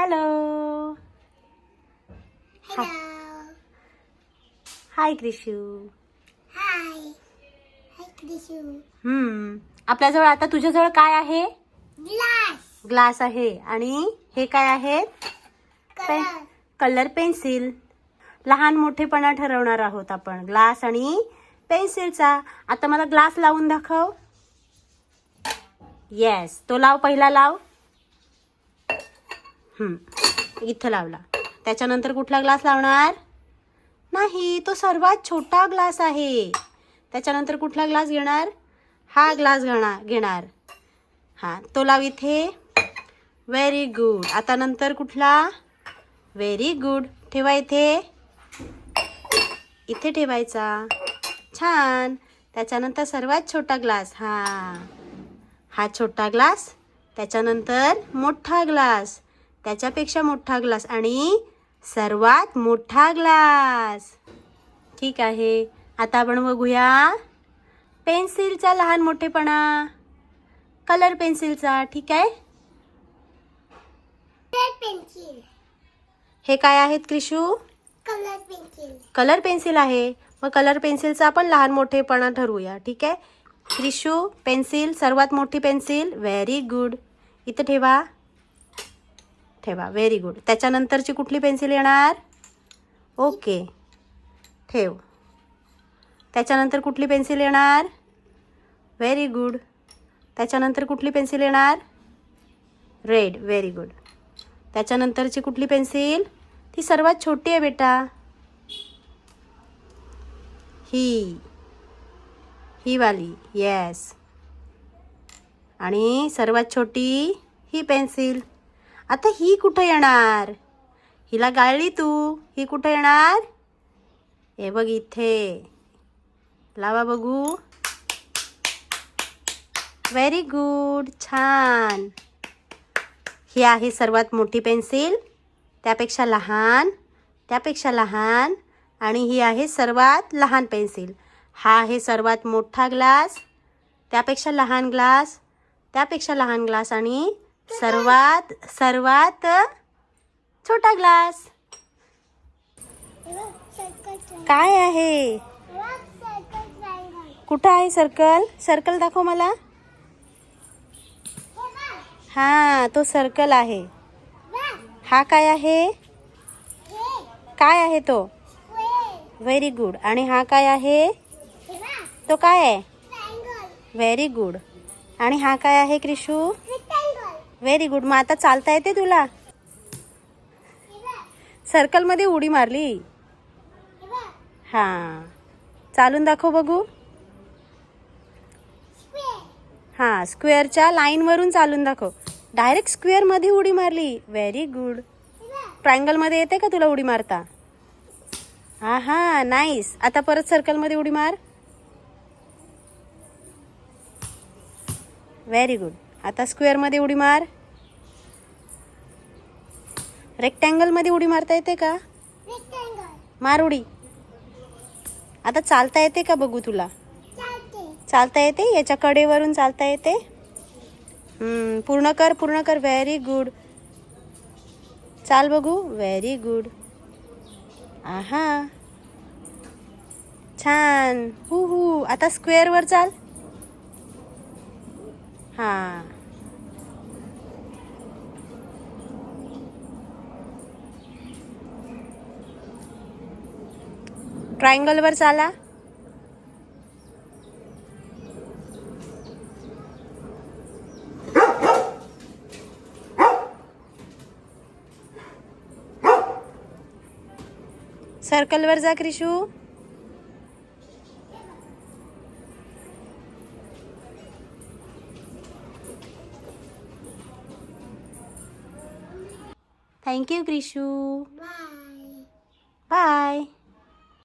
Hello Hello. Hi Krishu Hi. Hi, Krishu. हम्म आपल्याजवळ आता तुझ्याजवळ काय आहे? Glass. ग्लास आहे. आणि हे काय आहेत Color. कलर पेन्सिल लहान मोठेपणा ठरवणार आहोत आपण. ग्लास आणि पेन्सिलचा आता मला ग्लास लावून दाखव. येस तो लाव पहिला लाव. इथं लावला. त्याच्यानंतर कुठला ग्लास लावणार? नाही तो सर्वात छोटा ग्लास आहे. त्याच्यानंतर कुठला ग्लास घेणार? हा ग्लास घेणार घेणार. हां तो लाव इथे. व्हेरी गुड आता नंतर कुठला? व्हेरी गुड ठेवा इथे. इथे ठेवायचा. छान. त्याच्यानंतर सर्वात छोटा ग्लास. हा. हा छोटा ग्लास. त्याच्यानंतर मोठा ग्लास. त्याच्यापेक्षा मोठा ग्लास आणि सर्वात मोठा ग्लास. ठीक आहे. आता आपण बघूया पेन्सिलचा लहान मोठेपणा. कलर पेन्सिलचा ठीक आहे. हे काय आहेत Krishu? Color pencil. Colour pencil आहे. मग कलर पेन्सिलचा आपण लहान मोठेपणा ठरवूया ठीक आहे? क्रिशू पेन्सिल सर्वात मोठी पेन्सिल व्हेरी गुड इथं ठेवा. ठेवा. व्हेरी गुड त्याच्यानंतरची कुठली पेन्सिल येणार? ओके ठेव. त्याच्यानंतर कुठली पेन्सिल येणार? व्हेरी गुड त्याच्यानंतर कुठली पेन्सिल येणार? रेड व्हेरी गुड त्याच्यानंतरची कुठली पेन्सिल? ती सर्वात छोटी आहे बेटा. ही ही वाली. येस आणि सर्वात छोटी ही पेन्सिल. आता ही कुठं येणार? हिला गाळली तू. ही कुठं येणार? हे बघ इथे. लावा बघू. व्हेरी गुड छान. ही आहे सर्वात मोठी पेन्सिल. त्यापेक्षा लहान. त्यापेक्षा लहान. आणि ही आहे सर्वात लहान पेन्सिल. हा आहे सर्वात मोठा ग्लास. त्यापेक्षा लहान ग्लास. त्यापेक्षा लहान ग्लास आणि सर्वात सर्वात छोटा ग्लास. काय आहे? कुठं आहे सर्कल? सर्कल दाखव मला. हां तो सर्कल आहे. हा काय आहे? काय आहे तो? व्हेरी गुड आणि हा काय आहे? तो काय आहे? व्हेरी गुड आणि हा काय आहे क्रिशू? व्हेरी गुड मग आता चालता येते तुला? सर्कलमध्ये उडी मारली. हां. चालून दाखव बघू. हां स्क्वेअरच्या लाईनवरून चालून दाखव. डायरेक्ट स्क्वेअरमध्ये उडी मारली. व्हेरी गुड ट्रायंगलमध्ये येते का तुला उडी मारता? हा हा नाईस आता परत सर्कलमध्ये उडी मार. व्हेरी गुड आता स्क्वेअरमध्ये उडी मार. रेक्टँगलमध्ये उडी मारता येते का? मार उडी. आता चालता येते का बघू तुला? चालता. येते? याच्या कडेवरून चालता येते? हम्म, पूर्ण कर पूर्ण कर. व्हेरी गुड चाल बघू. व्हेरी गुड आहा. छान. हू हू. आता स्क्वेअरवर चाल. हां. ट्रायंगलवर चाला. सर्कलवर जा क्रिशू. Thank you, Grishu. Bye. Bye.